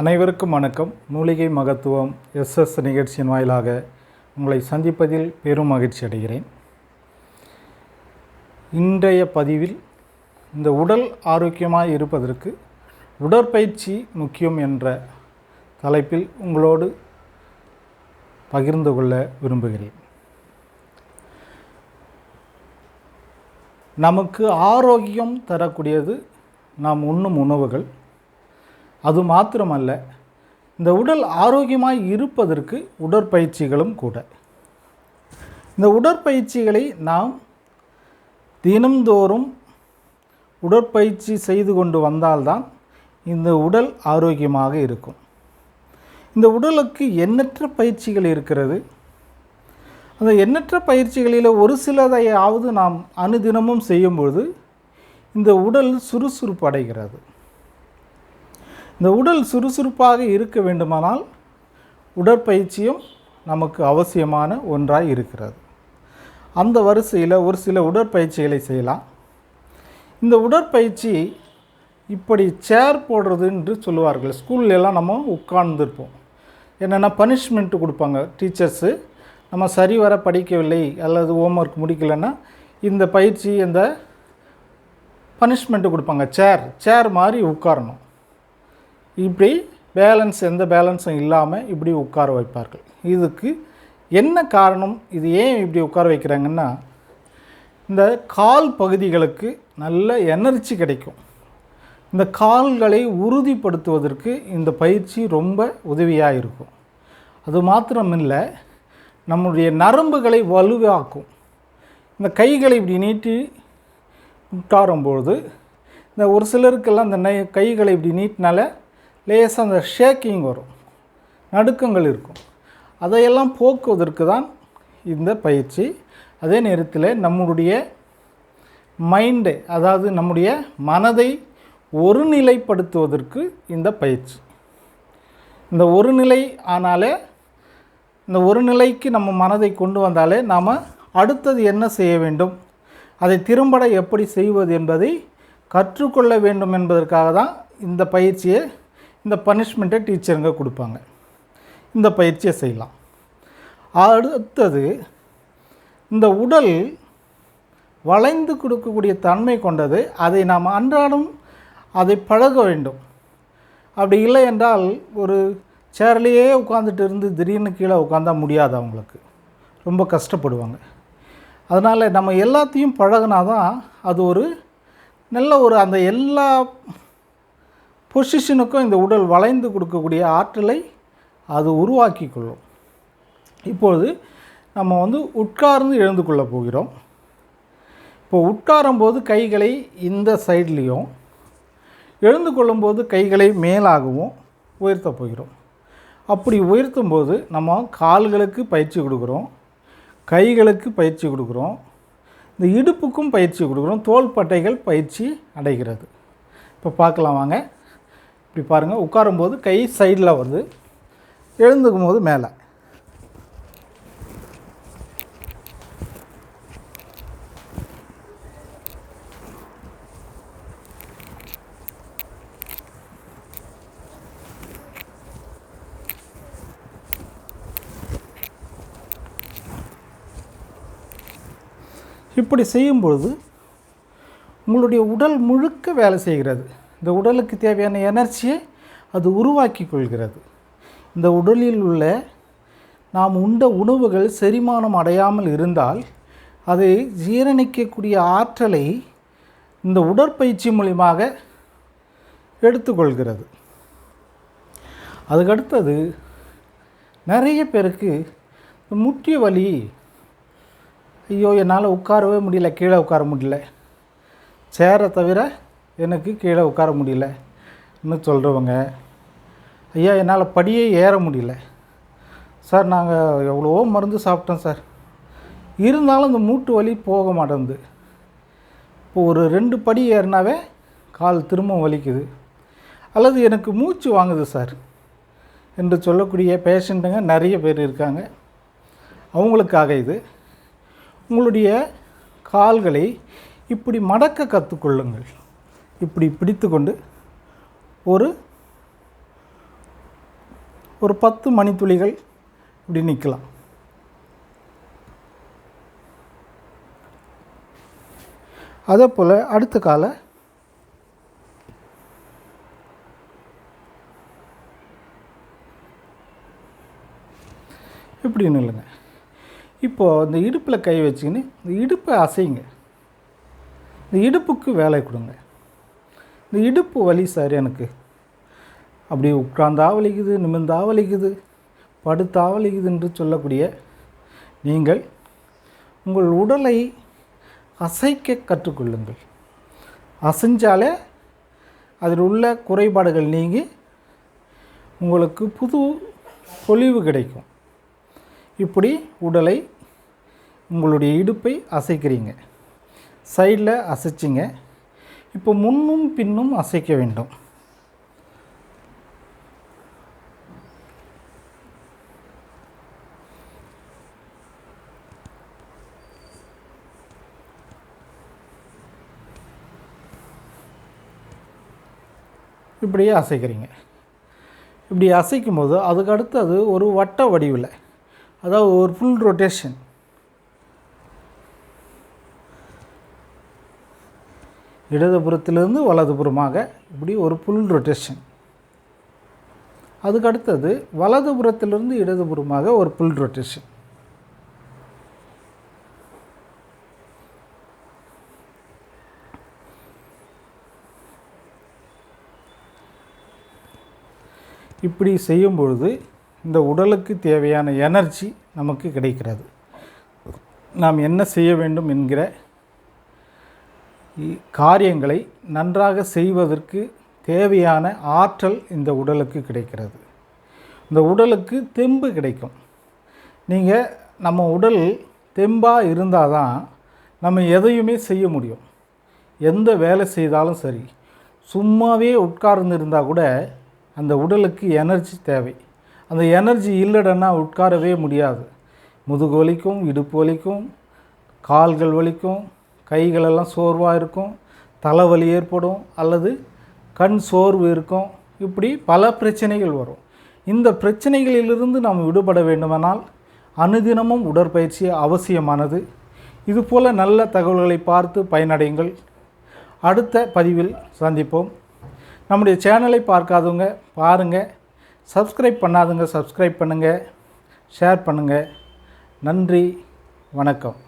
அனைவருக்கும் வணக்கம். மூலிகை மகத்துவம் எஸ்எஸ் நிகழ்ச்சியின் வாயிலாக உங்களை சந்திப்பதில் பெரும் மகிழ்ச்சி அடைகிறேன். இன்றைய பதிவில் இந்த உடல் ஆரோக்கியமாக இருப்பதற்கு உடற்பயிற்சி முக்கியம் என்ற தலைப்பில் உங்களோடு பகிர்ந்து கொள்ள விரும்புகிறேன். நமக்கு ஆரோக்கியம் தரக்கூடியது நாம் உண்ணும் உணவுகள். அது மாத்திரமல்ல இந்த உடல் ஆரோக்கியமாய் இருப்பதற்கு உடற்பயிற்சிகளும் கூட. இந்த உடற்பயிற்சிகளை நாம் தினம்தோறும் உடற்பயிற்சி செய்து கொண்டு வந்தால்தான் இந்த உடல் ஆரோக்கியமாக இருக்கும். இந்த உடலுக்கு எண்ணற்ற பயிற்சிகள் இருக்கிறது. அந்த எண்ணற்ற பயிற்சிகளில் ஒரு சிலதையாவது நாம் அனுதினமும் செய்யும்பொழுது இந்த உடல் சுறுசுறுப்பு அடைகிறது. இந்த உடல் சுறுசுறுப்பாக இருக்க வேண்டுமானால் உடற்பயிற்சியும் நமக்கு அவசியமான ஒன்றாக இருக்கிறது. அந்த வரிசையில் ஒரு சில உடற்பயிற்சிகளை செய்யலாம். இந்த உடற்பயிற்சி இப்படி சேர் போடுறது என்று சொல்லுவார்கள். ஸ்கூல்ல நம்ம உட்கார்ந்துருப்போம். என்னென்னா பனிஷ்மெண்ட்டு கொடுப்பாங்க டீச்சர்ஸு நம்ம சரிவர படிக்கவில்லை அல்லது ஹோம்ஒர்க் முடிக்கலைன்னா இந்த பயிற்சி இந்த பனிஷ்மெண்ட்டு கொடுப்பாங்க. சேர் சேர் மாதிரி உட்காரணும். இப்படி பேலன்ஸ் எந்த பேலன்ஸும் இல்லாமல் இப்படி உட்கார வைப்பார்கள். இதுக்கு என்ன காரணம்? இது ஏன் இப்படி உட்கார வைக்கிறாங்கன்னா இந்த கால் பகுதிகளுக்கு நல்ல எனர்ஜி கிடைக்கும். இந்த கால்களை உறுதிப்படுத்துவதற்கு இந்த பயிற்சி ரொம்ப உதவியாக இருக்கும். அது மாத்திரமில்லை நம்முடைய நரம்புகளை வலுவாக்கும். இந்த கைகளை இப்படி நீட்டி உட்காரும்பொழுது இந்த ஒரு சிலருக்கெல்லாம் இந்த நை கைகளை இப்படி நீட்டினால லேசாக அந்த ஷேக்கிங் வரும். நடுக்கங்கள் இருக்கும். அதையெல்லாம் போக்குவதற்கு தான் இந்த பயிற்சி. அதே நேரத்தில் நம்முடைய மைண்டு அதாவது நம்முடைய மனதை ஒருநிலைப்படுத்துவதற்கு இந்த பயிற்சி. இந்த ஒரு நிலை ஆனாலே இந்த ஒரு நிலைக்கு நம்ம மனதை கொண்டு வந்தாலே நாம் அடுத்தது என்ன செய்ய வேண்டும்? அதை திறம்பட எப்படி செய்வது என்பதை கற்றுக்கொள்ள வேண்டும் என்பதற்காக தான் இந்த பயிற்சியை இந்த பனிஷ்மெண்ட்டை டீச்சருங்க கொடுப்பாங்க. இந்த பயிற்சியை செய்யலாம். அடுத்தது இந்த உடல் வளைந்து கொடுக்கக்கூடிய தன்மை கொண்டது அதை நாம் அன்றாடம் அதை பழக வேண்டும். அப்படி இல்லை என்றால் ஒரு சேர்லேயே உட்காந்துட்டு இருந்து திடீர்னு கீழே உட்காந்தா முடியாது அவங்களுக்கு. ரொம்ப கஷ்டப்படுவாங்க. அதனால் நம்ம எல்லாத்தையும் பழகினா தான் அது ஒரு நல்ல ஒரு அந்த எல்லா பொசிஷனுக்கும் இந்த உடல் வளைந்து கொடுக்கக்கூடிய ஆற்றலை அது உருவாக்கி கொள்ளும் இப்பொழுது நம்ம வந்து உட்கார்ந்து எழுந்து கொள்ள போகிறோம். இப்போ உட்காரும்போது கைகளை இந்த சைட்லேயும் எழுந்து கொள்ளும்போது கைகளை மேலாகவும் உயர்த்த போகிறோம். அப்படி உயர்த்தும் போது நம்ம கால்களுக்கு பயிற்சி கொடுக்குறோம் கைகளுக்கு பயிற்சி கொடுக்குறோம் இந்த இடுப்புக்கும் பயிற்சி கொடுக்குறோம் தோள்பட்டைகள் பயிற்சி அடைகிறது. இப்போ பார்க்கலாம் வாங்க. இப்படி பாருங்கள் உட்காரும்போது கை சைடில் வருது எழுந்துக்கும் போது மேலே. இப்படி செய்யும்பொழுது உங்களுடைய உடல் முழுக்க வேலை செய்கிறது. இந்த உடலுக்கு தேவையான எனர்ஜியை அது உருவாக்கி கொள்கிறது இந்த உடலில் உள்ள நாம் உண்ட உணவுகள் செரிமானம் அடையாமல் இருந்தால் அதை ஜீரணிக்கக்கூடிய ஆற்றலை இந்த உடற்பயிற்சி மூலியமாக எடுத்துக்கொள்கிறது. அதுக்கடுத்தது நிறைய பேருக்கு இந்த முட்டிய வலி ஐயோ என்னால் உட்காரவே முடியல கீழே உட்கார முடியல. சேரை தவிர எனக்கு கீழே உட்கார முடியல. இன்னும் சொல்கிறவங்க ஐயா என்னால் படியே ஏற முடியல. சார் நாங்கள் எவ்வளவோ மருந்து சாப்பிட்டோம் சார். இருந்தாலும் இந்த மூட்டு வலி போக மாட்டேங்குது. இப்போ ஒரு ரெண்டு படி ஏறினாவே கால் திரும்ப வலிக்குது. அல்லது எனக்கு மூச்சு வாங்குது சார். என்று சொல்லக்கூடிய பேஷண்ட்டுங்க நிறைய பேர் இருக்காங்க. அவங்களுக்காக இது. உங்களுடைய கால்களை இப்படி மடக்க கற்றுக்கொள்ளுங்கள் இப்படி பிடித்துக்கொண்டு ஒரு ஒரு பத்து மணித்துளிகள் இப்படி நிற்கலாம். அதே போல் அடுத்த காலை இப்படி நில்லுங்க. இப்போது இந்த இடுப்பில் கை வச்சுக்கின்னு இந்த இடுப்பை அசைங்க. இந்த இடுப்புக்கு வேலை கொடுங்க. இந்த இடுப்பு வலி சார் எனக்கு. அப்படி உட்கார்ந்தா வலிக்குது நிமிர்ந்தா வலிக்குது படுத்தா வலிக்குது என்று சொல்லக்கூடிய நீங்கள் உங்கள் உடலை அசைக்க கற்றுக்கொள்ளுங்கள். அசைஞ்சாலே அதில் உள்ள குறைபாடுகள் நீங்கி உங்களுக்கு புது பொலிவு கிடைக்கும். இப்படி உடலை உங்களுடைய இடுப்பை அசைக்கிறீங்க. சைடில் அசைச்சிங்க. இப்போ முன்னும் பின்னும் அசைக்க வேண்டும். இப்படியே அசைக்கிறீங்க. இப்படி அசைக்கும் போது அதுக்கு அடுத்தது ஒரு வட்ட வடிவில் அதாவது ஒரு ஃபுல் ரொட்டேஷன் இடதுபுறத்திலிருந்து வலதுபுறமாக இப்படி ஒரு புல் ரொட்டேஷன் அதுக்கு அடுத்தது வலதுபுறத்திலிருந்து இடதுபுறமாக ஒரு புல் ரொட்டேஷன் இப்படி செய்யும் பொழுது இந்த உடலுக்கு தேவையான எனர்ஜி நமக்கு கிடைக்கிறது. நாம் என்ன செய்ய வேண்டும் என்கிற காரியங்களை நன்றாக செய்வதற்கு தேவையான ஆற்றல் இந்த உடலுக்கு கிடைக்கிறது. இந்த உடலுக்கு தெம்பு கிடைக்கும். நீங்கள் நம்ம உடல் தெம்பாக இருந்தால் தான் நம்ம எதையுமே செய்ய முடியும். எந்த வேலை செய்தாலும் சரி சும்மாவே உட்கார்ந்து இருந்தால் கூட அந்த உடலுக்கு எனர்ஜி தேவை. அந்த எனர்ஜி இல்லைடன்னா உட்காரவே முடியாது. முதுகு வலிக்கும் இடுப்பு வலிக்கும் கால்கள் வலிக்கும் கைகளெல்லாம் சோர்வாக இருக்கும் தலைவலி ஏற்படும் அல்லது கண் சோர்வு இருக்கும். இப்படி பல பிரச்சனைகள் வரும். இந்த பிரச்சனைகளிலிருந்து நாம் விடுபட வேண்டுமானால் அனுதினமும் உடற்பயிற்சி அவசியமானது. இதுபோல் நல்ல தகவல்களை பார்த்து பயனடையுங்கள். அடுத்த பதிவில் சந்திப்போம். நம்முடைய சேனலை பார்க்காதவங்க பாருங்கள் சப்ஸ்கிரைப் பண்ணாதவங்க சப்ஸ்கிரைப் பண்ணுங்கள் ஷேர் பண்ணுங்கள் நன்றி. வணக்கம்.